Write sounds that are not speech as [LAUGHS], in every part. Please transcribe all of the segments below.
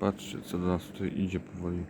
Patrzcie, co do nas tutaj idzie powoli.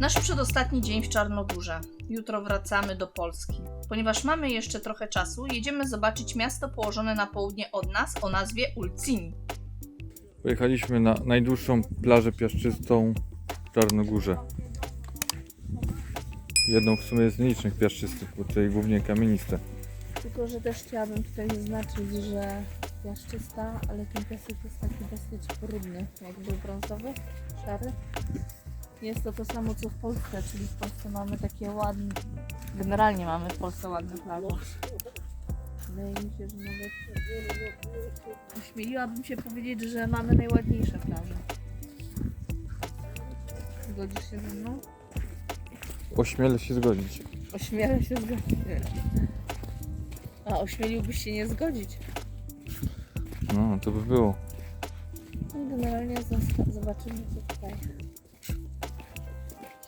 Nasz przedostatni dzień w Czarnogórze. Jutro wracamy do Polski. Ponieważ mamy jeszcze trochę czasu, jedziemy zobaczyć miasto położone na południe od nas o nazwie Ulcini. Pojechaliśmy na najdłuższą plażę piaszczystą w Czarnogórze. Jedną w sumie z nielicznych piaszczystych, bo tutaj głównie kamieniste. Tylko, że też chciałabym tutaj zaznaczyć, że piaszczysta, ale ten piasek jest taki dosyć brudny, jakby brązowy, szary. Jest to to samo co w Polsce, czyli w Polsce mamy takie ładne, generalnie mamy w Polsce ładne plaże. Wydaje mi się, że nawet ośmieliłabym się powiedzieć, że mamy najładniejsze plaże. Zgodzisz się ze mną? Ośmielę się zgodzić. Ośmielę się zgodzić. A ośmieliłbyś się nie zgodzić? No, to by było. No generalnie zobaczymy co tutaj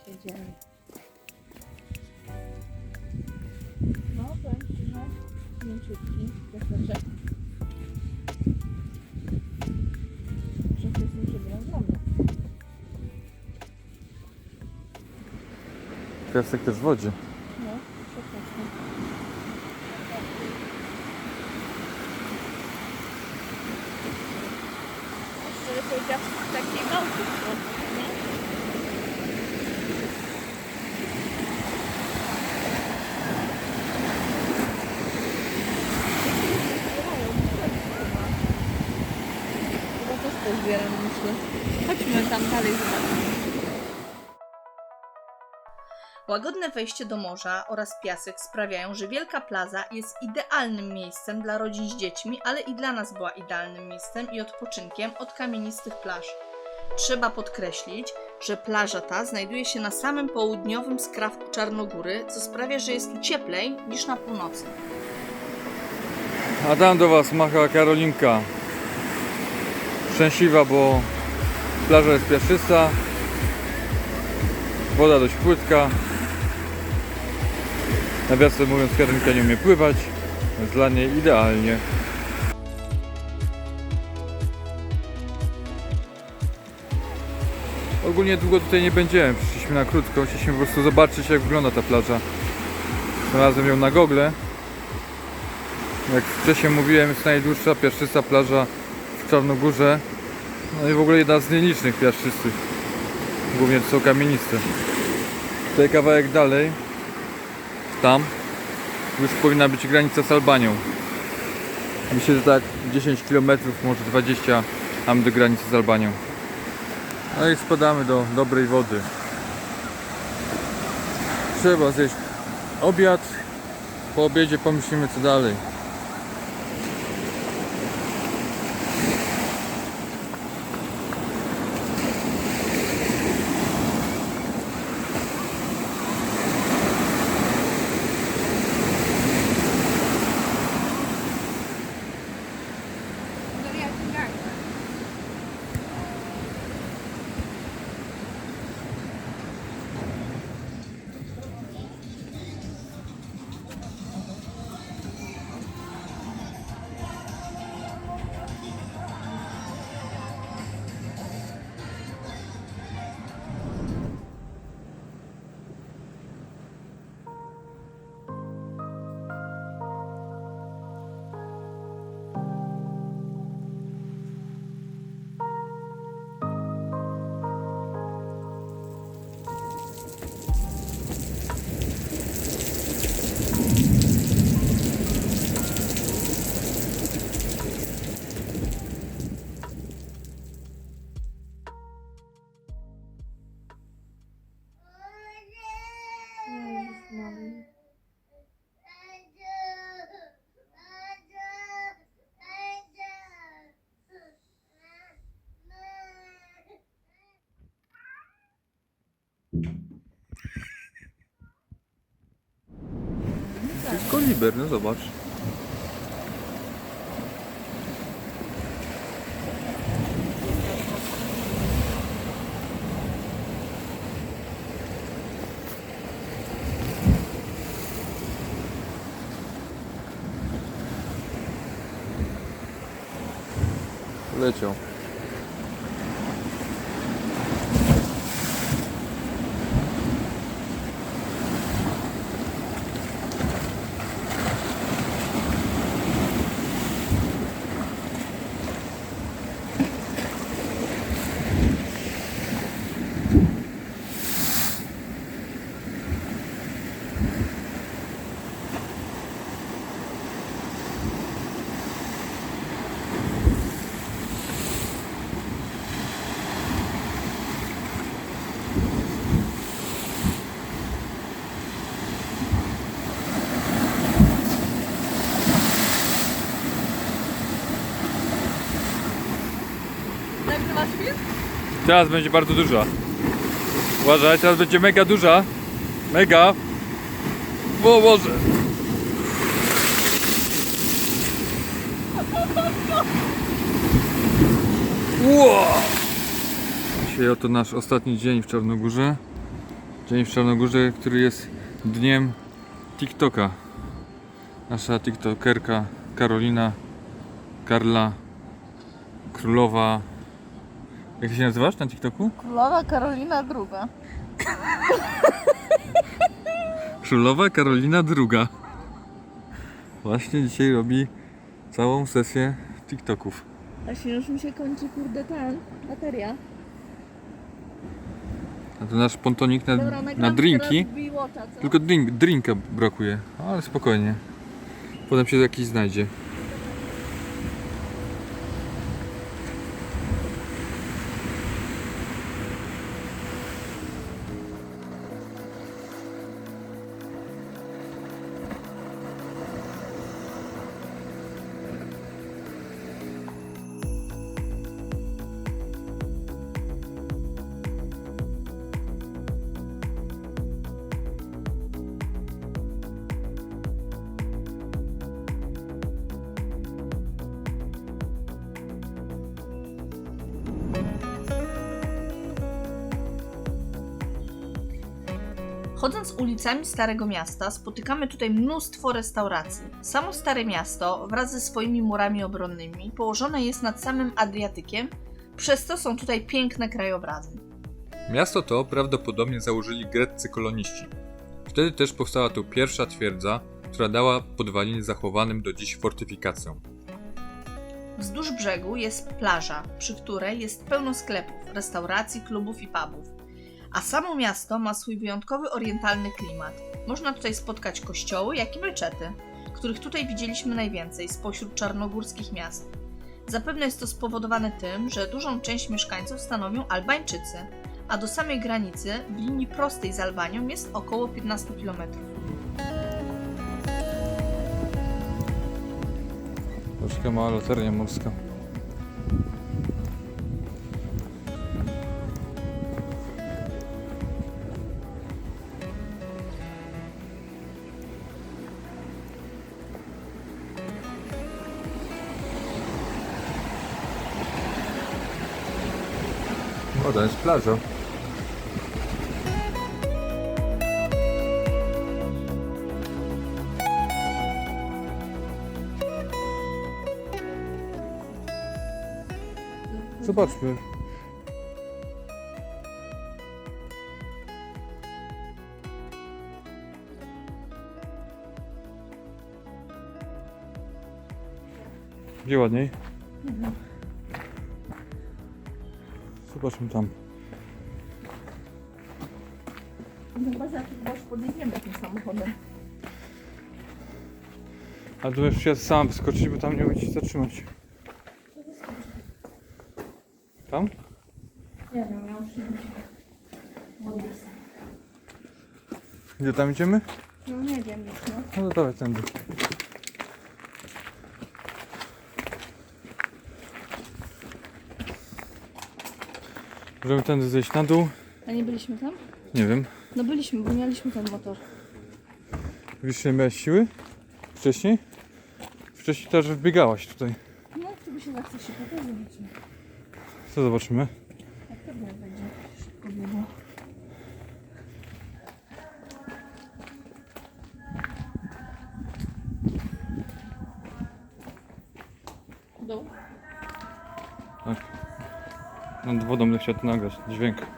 się dzieje. Mięciutki, jest niczym ogromny. Piasek też w wodzie. No, przepraszam. Szczerze powiedziawszy, taki małpy, nie? Chyba też pozbieram, myślę. Chodźmy tam dalej. Łagodne wejście do morza oraz piasek sprawiają, że Wielka Plaza jest idealnym miejscem dla rodzin z dziećmi, ale i dla nas była idealnym miejscem i odpoczynkiem od kamienistych plaż. Trzeba podkreślić, że plaża ta znajduje się na samym południowym skrawku Czarnogóry, co sprawia, że jest tu cieplej niż na północy. A tam do Was macha Karolinka. Szczęśliwa, bo plaża jest piaszczysta. Woda dość płytka. Nawiasem mówiąc, Karolinka nie umie pływać. Jest dla niej idealnie. Ogólnie długo tutaj nie będziemy. Przyszliśmy na krótko. Chcieliśmy po prostu zobaczyć, jak wygląda ta plaża. Znalazłem ją na gogle. Jak wcześniej mówiłem, jest najdłuższa piaszczysta plaża w Czarnogórze. No i w ogóle jedna z nielicznych piaszczystych. Głównie to są kamieniste. Tutaj kawałek dalej, tam, już powinna być granica z Albanią. Myślę, że tak 10 km, może 20 mamy do granicy z Albanią. No i spadamy do dobrej wody. Trzeba zjeść obiad. Po obiedzie pomyślimy co dalej. To jest koliber, no zobacz. Leciał. Teraz będzie bardzo duża. Uważaj, teraz będzie mega duża. Mega. O Boże. Wow. Dzisiaj oto nasz ostatni dzień w Czarnogórze. Dzień w Czarnogórze, który jest dniem TikToka. Nasza TikTokerka Karolina, Karla, Królowa. Jak się nazywasz na TikToku? Królowa Karolina II. [LAUGHS] Królowa Karolina II. Właśnie dzisiaj robi całą sesję TikToków. Właśnie już mi się kończy, kurde, ten, bateria. A to nasz pontonik na, Dobra, na nagram drinki. teraz Biłota, co? Tylko drink, drinka brakuje, ale spokojnie. Potem się jakiś znajdzie. Chodząc ulicami Starego Miasta, spotykamy tutaj mnóstwo restauracji. Samo Stare Miasto, wraz ze swoimi murami obronnymi, położone jest nad samym Adriatykiem, przez to są tutaj piękne krajobrazy. Miasto to prawdopodobnie założyli greccy koloniści. Wtedy też powstała tu pierwsza twierdza, która dała podwaliny zachowanym do dziś fortyfikacjom. Wzdłuż brzegu jest plaża, przy której jest pełno sklepów, restauracji, klubów i pubów. A samo miasto ma swój wyjątkowy orientalny klimat. Można tutaj spotkać kościoły, jak i meczety, których tutaj widzieliśmy najwięcej spośród czarnogórskich miast. Zapewne jest to spowodowane tym, że dużą część mieszkańców stanowią Albańczycy, a do samej granicy w linii prostej z Albanią jest około 15 km. Troszkę mała latarnia morska. To jest plaża. Zobaczmy. Gdzie ładniej? Zobaczmy tam. No chyba za już podjedziemy tym samochodem. Ale tu już sam wyskoczyć, bo tam nie umie się zatrzymać. Tam? Nie wiem, ja już. Gdzie tam idziemy? No nie wiem już, no. No to dawaj tędy. Możemy tędy zejść na dół? A nie byliśmy tam? Nie wiem. No byliśmy, bo mieliśmy ten motor. Wiesz, ile miałeś siły? Wcześniej? Wcześniej też wbiegałaś tutaj. No, to się zachce się pokazać. Co zobaczymy? Jak pewnie będzie szybko biegło. Dół. Tak. Nad wodą będę chciał to nagrać, dźwięk.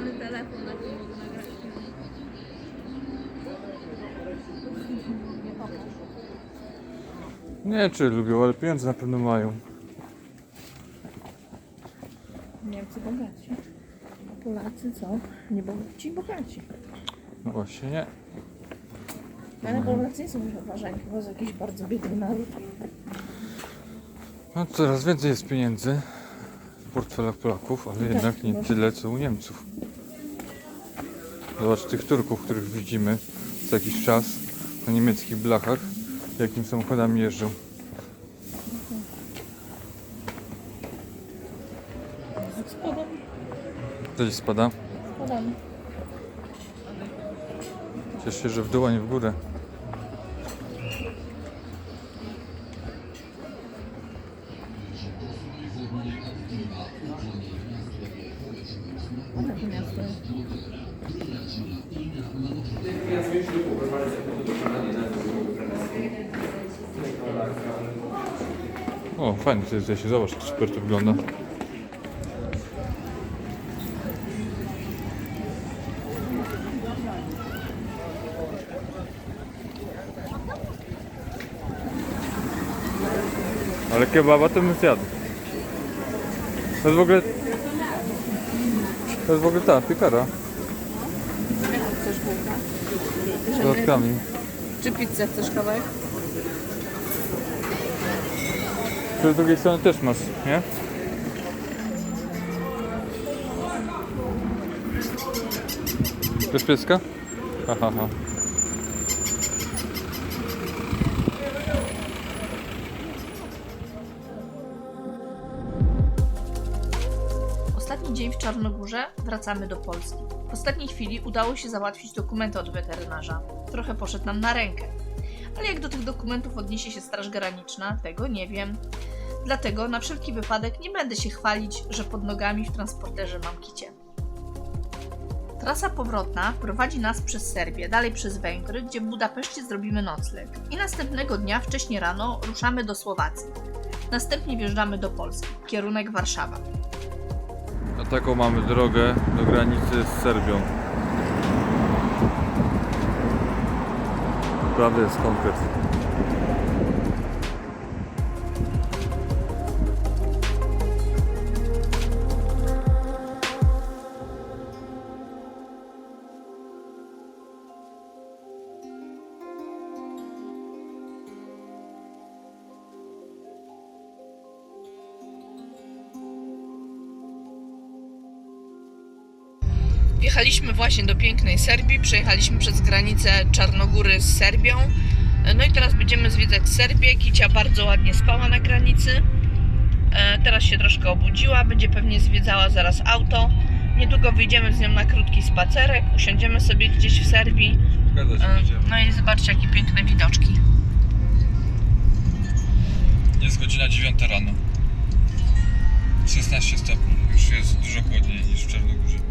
Załadowany telefon, na którym mogę nagrać film. Nie popatrz. Nie wiem, czy lubią, ale pieniądze na pewno mają. Niemcy bogaci. A Polacy co? Nie bogaci, bogaci. No właśnie nie. Ale Polacy nie są już uważani chyba za jakiś bardzo biedny naród. No coraz więcej jest pieniędzy w portfelach Polaków, ale jednak nie tyle co u Niemców. Zobacz tych Turków, których widzimy co jakiś czas na niemieckich blachach, jakim samochodami jeżdżą. Spadam, gdzieś spada. spadam. Cieszę się, że w dół, a nie w górę. A takie miasto jest. O, fajnie to jest, ja się zobacz, jak super to wygląda. Ale kebaba to bym zjadł. To jest w ogóle... To jest w ogóle ta, piekara. Jaką chcesz bułkę? Z dodatkami. Czy pizzę chcesz kawałek? Tu z drugiej strony też masz, nie? Bez pieska? Ostatni dzień w Czarnogórze wracamy do Polski. W ostatniej chwili udało się załatwić dokumenty od weterynarza. Trochę poszedł nam na rękę. Ale jak do tych dokumentów odniesie się Straż Graniczna, tego nie wiem. Dlatego na wszelki wypadek nie będę się chwalić, że pod nogami w transporterze mam kicie. Trasa powrotna prowadzi nas przez Serbię, dalej przez Węgry, gdzie w Budapeszcie zrobimy nocleg. I następnego dnia wcześnie rano ruszamy do Słowacji. Następnie wjeżdżamy do Polski, kierunek Warszawa. Taką mamy drogę do granicy z Serbią. Naprawdę jest konkret. Wjechaliśmy właśnie do pięknej Serbii, przejechaliśmy przez granicę Czarnogóry z Serbią. No i teraz będziemy zwiedzać Serbię. Kicia bardzo ładnie spała na granicy. E, Teraz się troszkę obudziła, będzie pewnie zwiedzała zaraz auto. Niedługo wyjdziemy z nią na krótki spacerek, usiądziemy sobie gdzieś w Serbii. E, No i zobaczcie jakie piękne widoczki. Jest godzina 9 rano. 16 stopni. Już jest dużo chłodniej niż w Czarnogórze.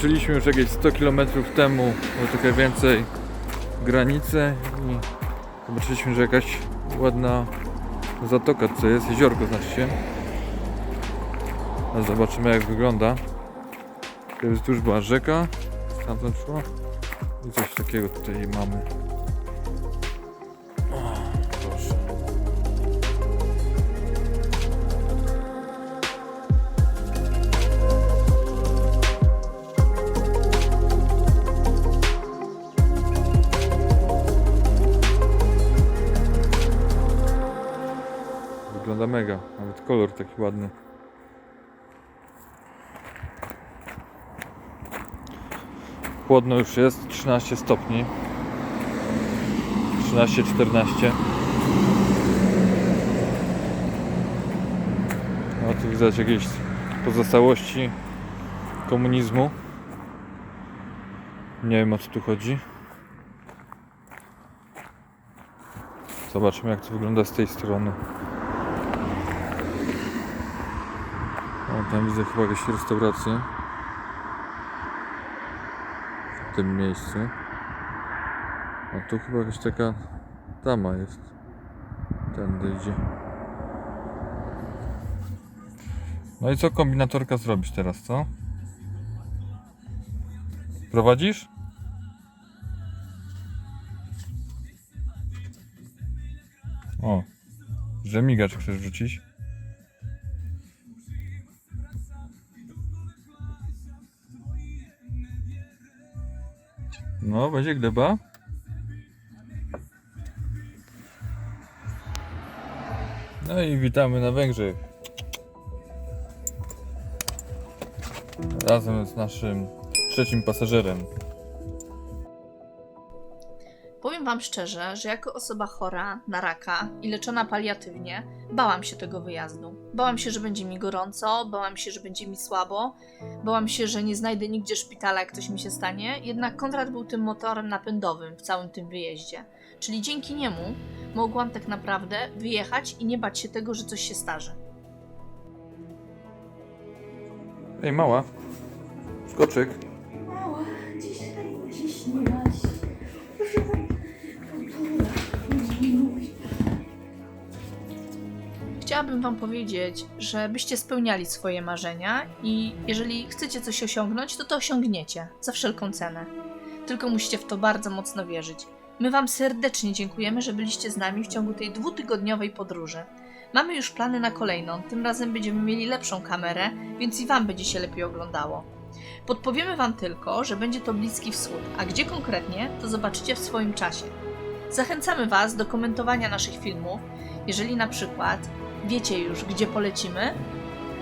Przekroczyliśmy już jakieś 100 km temu, może trochę więcej, granicę i zobaczyliśmy, że jakaś ładna zatoka co jest, jeziorko znaczy się. A zobaczymy jak wygląda. To jest wzdłuż była rzeka, stamtąd szła i coś takiego tutaj mamy. Kolor taki ładny. chłodno już jest, 13 stopni. 13-14. No tu widać jakieś pozostałości komunizmu. Nie wiem o co tu chodzi. Zobaczmy jak to wygląda z tej strony. Tam widzę chyba jakąś restaurację. W tym miejscu. A tu chyba jakaś taka dama jest. Tędy idzie. No i co kombinatorka zrobisz teraz, co? Prowadzisz? O, że migacz chcesz wrzucić? No, będzie gleba. No i witamy na Węgrzech. Razem z naszym trzecim pasażerem. Powiem Wam szczerze, że jako osoba chora na raka i leczona paliatywnie, bałam się tego wyjazdu. Bałam się, że będzie mi gorąco, bałam się, że będzie mi słabo, bałam się, że nie znajdę nigdzie szpitala, jak coś mi się stanie. Jednak Konrad był tym motorem napędowym w całym tym wyjeździe. Czyli dzięki niemu mogłam tak naprawdę wyjechać i nie bać się tego, że coś się starzy. Ej, mała. Skoczyk. Mała, dzisiaj ciśniłaś. Proszę, Chciałabym Wam powiedzieć, żebyście spełniali swoje marzenia i jeżeli chcecie coś osiągnąć, to to osiągniecie za wszelką cenę. Tylko musicie w to bardzo mocno wierzyć. My Wam serdecznie dziękujemy, że byliście z nami w ciągu tej dwutygodniowej podróży. Mamy już plany na kolejną, tym razem będziemy mieli lepszą kamerę, więc i Wam będzie się lepiej oglądało. Podpowiemy Wam tylko, że będzie to Bliski Wschód, a gdzie konkretnie, to zobaczycie w swoim czasie. Zachęcamy Was do komentowania naszych filmów, jeżeli na przykład wiecie już, gdzie polecimy,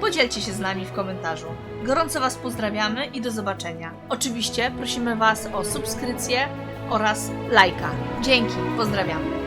podzielcie się z nami w komentarzu. Gorąco Was pozdrawiamy i do zobaczenia. Oczywiście prosimy Was o subskrypcję oraz lajka. Dzięki, pozdrawiamy.